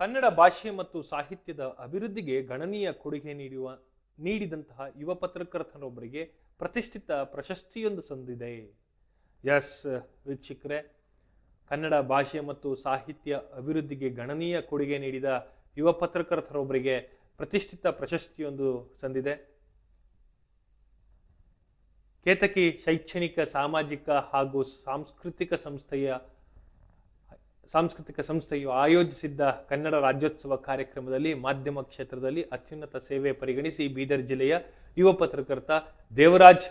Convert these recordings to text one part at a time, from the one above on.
ಕನ್ನಡ ಭಾಷೆ ಮತ್ತು ಸಾಹಿತ್ಯದ ಅಭಿವೃದ್ಧಿಗೆ ಗಣನೀಯ ಕೊಡುಗೆ ನೀಡುವ ನೀಡಿದಂತಹ ಯುವ ಪತ್ರಕರ್ತನೊಬ್ಬರಿಗೆ ಪ್ರತಿಷ್ಠಿತ ಪ್ರಶಸ್ತಿಯೊಂದು ಸಂದಿದೆ. ಎಸ್, ವೀಕ್ಷಕರೇ, ಕನ್ನಡ ಭಾಷೆ ಮತ್ತು ಸಾಹಿತ್ಯ ಅಭಿವೃದ್ಧಿಗೆ ಗಣನೀಯ ಕೊಡುಗೆ ನೀಡಿದ ಯುವ ಪತ್ರಕರ್ತರೊಬ್ಬರಿಗೆ ಪ್ರತಿಷ್ಠಿತ ಪ್ರಶಸ್ತಿಯೊಂದು ಸಂದಿದೆ. ಕೇತಕಿ ಶೈಕ್ಷಣಿಕ, ಸಾಮಾಜಿಕ ಹಾಗೂ ಸಾಂಸ್ಕೃತಿಕ ಸಂಸ್ಥೆಯ ಸಾಂಸ್ಕೃತಿಕ ಸಂಸ್ಥೆಯು ಆಯೋಜಿಸಿದ್ದ ಕನ್ನಡ ರಾಜ್ಯೋತ್ಸವ ಕಾರ್ಯಕ್ರಮದಲ್ಲಿ ಮಾಧ್ಯಮ ಕ್ಷೇತ್ರದಲ್ಲಿ ಅತ್ಯುನ್ನತ ಸೇವೆ ಪರಿಗಣಿಸಿ ಬೀದರ್ ಜಿಲ್ಲೆಯ ಯುವ ಪತ್ರಕರ್ತ ದೇವರಾಜ್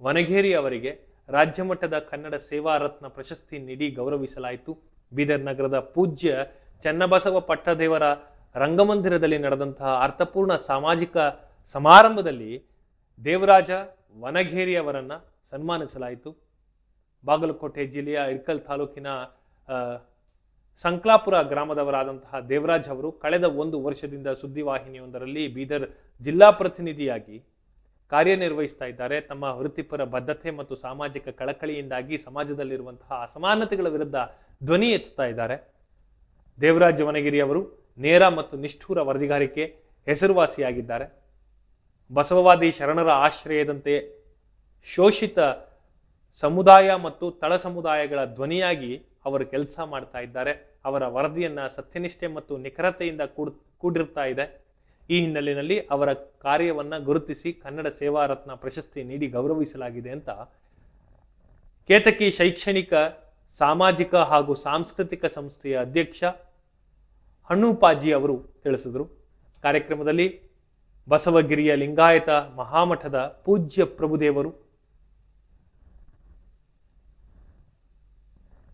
ವನಗೇರಿ ಅವರಿಗೆ ರಾಜ್ಯ ಮಟ್ಟದ ಕನ್ನಡ ಸೇವಾ ರತ್ನ ಪ್ರಶಸ್ತಿ ನೀಡಿ ಗೌರವಿಸಲಾಯಿತು. ಬೀದರ್ ನಗರದ ಪೂಜ್ಯ ಚನ್ನಬಸವ ಪಟ್ಟದೇವರ ರಂಗಮಂದಿರದಲ್ಲಿ ನಡೆದಂತಹ ಅರ್ಥಪೂರ್ಣ ಸಾಮಾಜಿಕ ಸಮಾರಂಭದಲ್ಲಿ ದೇವರಾಜ ವನಗೇರಿ ಅವರನ್ನು ಸನ್ಮಾನಿಸಲಾಯಿತು. ಬಾಗಲಕೋಟೆ ಜಿಲ್ಲೆಯ ಇರ್ಕಲ್ ತಾಲೂಕಿನ ಸಂಕ್ಲಾಪುರ ಗ್ರಾಮದವರಾದಂತಹ ದೇವರಾಜ್ ಅವರು ಕಳೆದ ಒಂದು ವರ್ಷದಿಂದ ಸುದ್ದಿವಾಹಿನಿಯೊಂದರಲ್ಲಿ ಬೀದರ್ ಜಿಲ್ಲಾ ಪ್ರತಿನಿಧಿಯಾಗಿ ಕಾರ್ಯನಿರ್ವಹಿಸ್ತಾ ಇದ್ದಾರೆ. ತಮ್ಮ ವೃತ್ತಿಪರ ಬದ್ಧತೆ ಮತ್ತು ಸಾಮಾಜಿಕ ಕಳಕಳಿಯಿಂದಾಗಿ ಸಮಾಜದಲ್ಲಿರುವಂತಹ ಅಸಮಾನತೆಗಳ ವಿರುದ್ಧ ಧ್ವನಿ ಎತ್ತುತ್ತಾ ಇದ್ದಾರೆ. ದೇವರಾಜ್ ವನಗಿರಿ ಅವರು ನೇರ ಮತ್ತು ನಿಷ್ಠೂರ ವರದಿಗಾರಿಕೆ ಹೆಸರುವಾಸಿಯಾಗಿದ್ದಾರೆ. ಬಸವವಾದಿ ಶರಣರ ಆಶ್ರಯದಂತೆ ಶೋಷಿತ ಸಮುದಾಯ ಮತ್ತು ತಳ ಸಮುದಾಯಗಳ ಧ್ವನಿಯಾಗಿ ಅವರು ಕೆಲಸ ಮಾಡ್ತಾ ಇದ್ದಾರೆ. ಅವರ ವರದಿಯನ್ನು ಸತ್ಯನಿಷ್ಠೆ ಮತ್ತು ನಿಖರತೆಯಿಂದ ಕೂಡ್ ಕೂಡಿರ್ತಾ ಇದೆ. ಈ ಹಿನ್ನೆಲೆಯಲ್ಲಿ ಅವರ ಕಾರ್ಯವನ್ನ ಗುರುತಿಸಿ ಕನ್ನಡ ಸೇವಾ ರತ್ನ ಪ್ರಶಸ್ತಿ ನೀಡಿ ಗೌರವಿಸಲಾಗಿದೆ ಅಂತ ಕೇತಕಿ ಶೈಕ್ಷಣಿಕ, ಸಾಮಾಜಿಕ ಹಾಗೂ ಸಾಂಸ್ಕೃತಿಕ ಸಂಸ್ಥೆಯ ಅಧ್ಯಕ್ಷ ಹಣ್ಣುಪಾಜಿ ಅವರು ತಿಳಿಸಿದರು. ಕಾರ್ಯಕ್ರಮದಲ್ಲಿ ಬಸವಗಿರಿಯ ಲಿಂಗಾಯತ ಮಹಾಮಠದ ಪೂಜ್ಯ Prabhudevaru,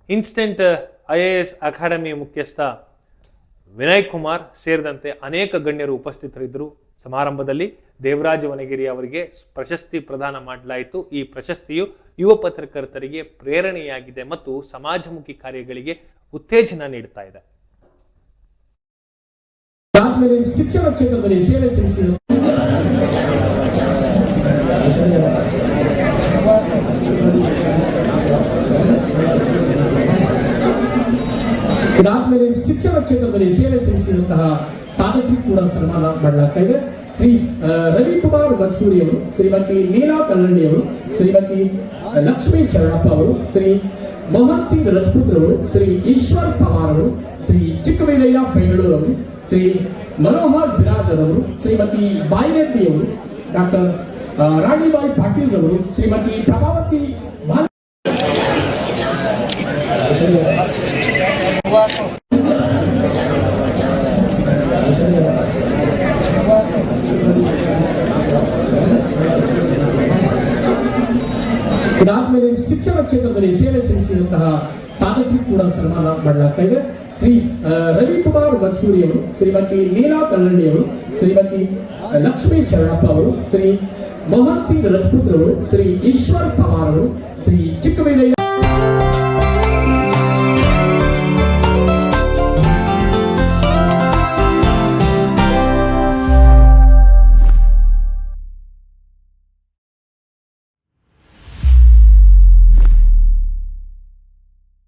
instant I A academy ಮುಖ್ಯಸ್ಥ ವಿನಯ್ ಕುಮಾರ್ ಸೇರಿದಂತೆ ಅನೇಕ ಗಣ್ಯರು ಉಪಸ್ಥಿತರಿದ್ದರು. ಸಮಾರಂಭದಲ್ಲಿ ದೇವರಾಜ ವನಗಿರಿ ಅವರಿಗೆ ಪ್ರಶಸ್ತಿ ಪ್ರದಾನ ಮಾಡಲಾಯಿತು. ಈ ಪ್ರಶಸ್ತಿಯು ಯುವ ಪತ್ರಕರ್ತರಿಗೆ ಪ್ರೇರಣೆಯಾಗಿದೆ ಮತ್ತು ಸಮಾಜಮುಖಿ ಕಾರ್ಯಗಳಿಗೆ ಉತ್ತೇಜನ ನೀಡುತ್ತಾ ಇದೆ. ಶಿಕ್ಷಣ ಕ್ಷೇತ್ರದಲ್ಲಿ ಸೇವೆ ಸಲ್ಲಿಸಿದರು ಇದಾದ್ಮೇಲೆ ಶಿಕ್ಷಣ ಕ್ಷೇತ್ರದಲ್ಲಿ ಸೇವೆ ಸಲ್ಲಿಸಿದಂತಹ ಸಾಧಕಿ ಕೂಡ ಸನ್ಮಾನ ಮಾಡಲಾಗ್ತಾ ಇದೆ. ಶ್ರೀ ರವಿಕುಮಾರ್ ಮಜ್ಕೂರಿ ಅವರು, ಶ್ರೀಮತಿ ನೀಲಾ ಕಲ್ಲಳ್ಳಿ ಅವರು, ಶ್ರೀಮತಿ ಲಕ್ಷ್ಮೀ ಶರಣಪ್ಪ ಅವರು, ಶ್ರೀ ಮೋಹನ್ ಸಿಂಗ್ ರಜಪೂತ್ ಶ್ರೀ ಈಶ್ವರ್ ಪವಾರ್ ಅವರು, ಶ್ರೀ ಚಿಕ್ಕವೀರಯ್ಯ ಬೆಂಗಳೂರು ಅವರು, ಶ್ರೀ ಮನೋಹರ್ ಬಿರಾದರ್ ಅವರು, ಶ್ರೀಮತಿ ಬಾಯಿರೆಡ್ಡಿ ಅವರು, ಡಾಕ್ಟರ್ ರಾಣಿಬಾಯಿ ಪಾಟೀಲ್ ಅವರು, ಶ್ರೀಮತಿ ಪ್ರಭಾವತಿ ಇದಾದ್ಮೇಲೆ ಶಿಕ್ಷಣ ಕ್ಷೇತ್ರದಲ್ಲಿ ಸೇವೆ ಸಲ್ಲಿಸಿದಂತಹ ಸಾಧಕಿ ಕೂಡ ಸನ್ಮಾನ ಮಾಡಲಾಗ್ತಾ ಇದೆ. ಶ್ರೀ ರವಿಕುಮಾರ್ ಮಜ್ಕೂರಿ ಅವರು ಶ್ರೀಮತಿ ನೀಲಾ ಕಲ್ಲಳ್ಳಿ ಅವರು ಶ್ರೀಮತಿ ಲಕ್ಷ್ಮೀ ಶರಣಪ್ಪ ಅವರು, ಶ್ರೀ ಮೋಹನ್ ಸಿಂಗ್ ರಜಪೂತ್ ಅವರು ಶ್ರೀ ಈಶ್ವರ್ ಪವಾರ್ ಅವರು ಶ್ರೀ ಚಿಕ್ಕವೀರಯ್ಯ